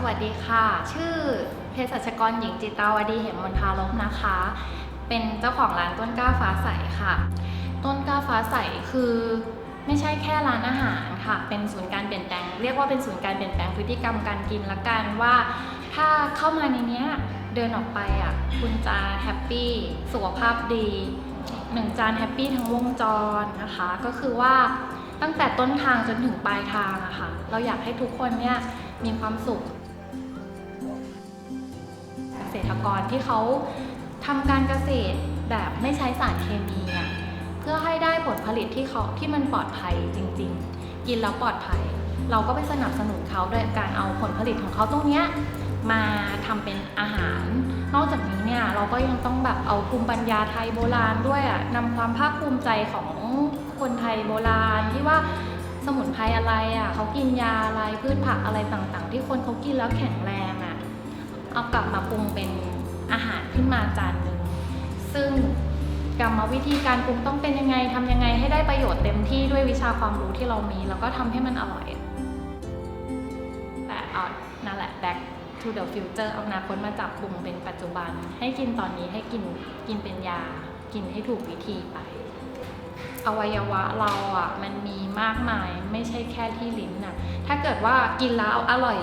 สวัสดีค่ะ ชื่อเภสัชกรหญิงจิตาวดีเหมมนทารพนะคะ เป็นเจ้าของร้านต้นกล้าฟ้าใสค่ะ ต้นกล้าฟ้าใสคือไม่ใช่แค่ร้านอาหารค่ะ เป็นศูนย์การเปลี่ยนแปลง เรียกว่าเป็นศูนย์การเปลี่ยนแปลงพฤติกรรมการกินละกันว่า ถ้าเข้ามาในเนี้ยเดินออกไปอะคุณจะแฮปปี้สุขภาพดีหนึ่งจานแฮปปี้ทั้งวงจรนะคะ ก็คือว่าตั้งแต่ต้นทางจนถึงปลายทางอะค่ะ เราอยากให้ทุกคนเนี่ยมีความสุข ษตรกรที่เขาทำการเกษตรแบบไม่ใช้สารเคมีอะเพื่อให้ได้ผลผลิตที่เขาที่มันปลอดภัยจริง ๆ กินแล้วปลอดภัย เราก็ไปสนับสนุนเขาโดยการเอาผลผลิตของเขาตรงเนี้ยมาทำเป็นอาหาร นอกจากนี้เนี่ยเราก็ยังต้องแบบเอาภูมิปัญญาไทยโบราณด้วยอะนำความภาคภูมิใจของคนไทยโบราณที่ว่าสมุนไพรอะไรอะเขากินยาอะไรพืชผักอะไรต่างๆ ที่คนเขากินแล้วแข็งแรงอะ เอากลับมาปรุงเป็นอาหารขึ้นมาจานหนึ่งซึ่งกรรมวิธีการปรุงต้องเป็นยังไงทำยังไงให้ได้ประโยชน์เต็มที่ด้วยวิชาความรู้ที่เรามี แล้วก็ทำให้มันอร่อยแต่เอานั่นแหละ back to the future เอาอนาคตมาจับปรุงเป็นปัจจุบัน ให้กินตอนนี้ให้กินกินเป็นยา กินให้ถูกวิธีไป อวัยวะเราอะมันมีมากมายไม่ใช่แค่ที่ลิ้นน่ะถ้าเกิดว่ากินแล้วอร่อย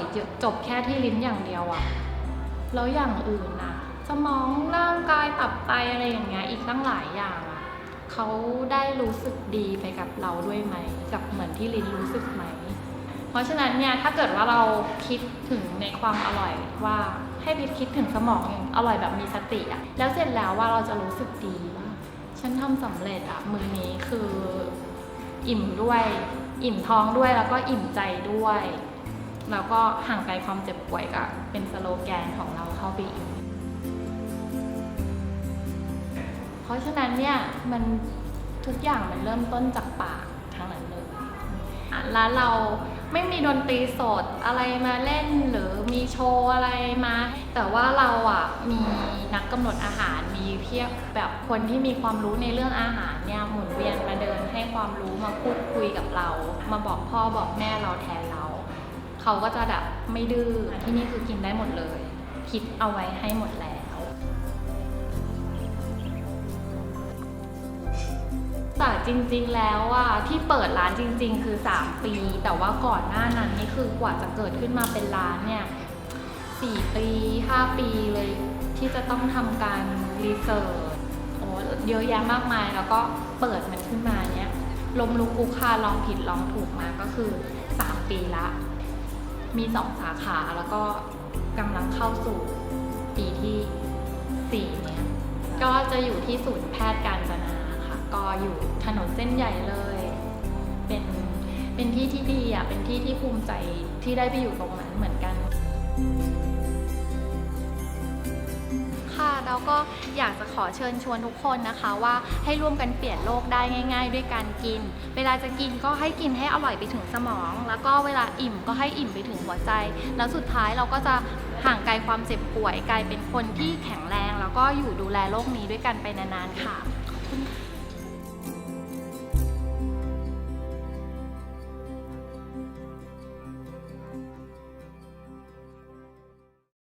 จบแค่ที่ลิ้นอย่างเดียวอะ แล้วอย่างอื่นน่ะสมองร่างกายตับไตอะไรอย่างเงี้ยอีกตั้งหลายอย่างอะเขาได้รู้สึกดีไปกับเราด้วยไหม กับเหมือนที่ลินรู้สึกไหม เพราะฉะนั้นเนี่ยถ้าเกิดว่าเราคิดถึงในความอร่อยว่าให้พิคิดถึงสมองอย่างอร่อยแบบมีสติอะแล้วเสร็จแล้วว่าเราจะรู้สึกดีว่าฉันทำสำเร็จอะมือนี้คืออิ่มด้วย อิ่มท้องด้วยแล้วก็อิ่มใจด้วย แล้วก็ห่างไกลความเจ็บป่วยก็เป็นสโลแกนของเราเข้าไปอีก เพราะฉะนั้นเนี่ยมันทุกอย่างมันเริ่มต้นจากปากทั้งนั้นเลยอะร้านเราไม่มีดนตรีสดอะไรมาเล่นหรือมีโชว์อะไรมา แต่ว่าเราอะมีนักกำหนดอาหารมีเพียบแบบคนที่มีความรู้ในเรื่องอาหารเนี่ยหมุนเวียนมาเดินให้ความรู้มาพูดคุยกับเรา มาบอกพ่อบอกแม่เราแทนเรา เขาก็จะแบบไม่ดื้อที่นี่คือกินได้หมดเลย คิดเอาไว้ให้หมดแล้ว แต่จริง ๆ แล้วอะที่เปิดร้านจริง ๆ คือ 3 ปี แต่ว่าก่อนหน้านั้นนี่คือกว่าจะเกิดขึ้นมาเป็นร้านเนี่ย4ปี5ปีเลยที่จะต้องทำการรีเสิร์ชโอ้เยอะแยะมากมายแล้วก็เปิดมันขึ้นมาเนี่ยลมลุกคลุกคาลองผิดลองถูกมาก็คือ 3 ปีละ มี 2 สาขาแล้วก็กำลังเข้าสู่ปีที่ 4 เนี่ย ก็จะอยู่ที่ศูนย์แพทย์การจนาค่ะ ก็อยู่ถนนเส้นใหญ่เลย เป็นเป็นที่ที่ดีอะ เป็นที่ที่ภูมิใจที่ได้ไปอยู่ตรงนั้นเหมือนกันค่ะ แล้วก็อยากจะขอเชิญชวนทุกคนนะคะว่าให้ร่วมกันเปลี่ยนโลกได้ง่าย ๆ ด้วยการกิน เวลาจะกินก็ให้กินให้อร่อยไปถึงสมอง แล้วก็เวลาอิ่มก็ให้อิ่มไปถึงหัวใจ แล้วสุดท้ายเราก็จะห่างไกลความเจ็บป่วยกลายเป็นคนที่แข็งแรง แล้วก็อยู่ดูแลโลกนี้ด้วยกันไปนานๆค่ะขอบคุณค่ะ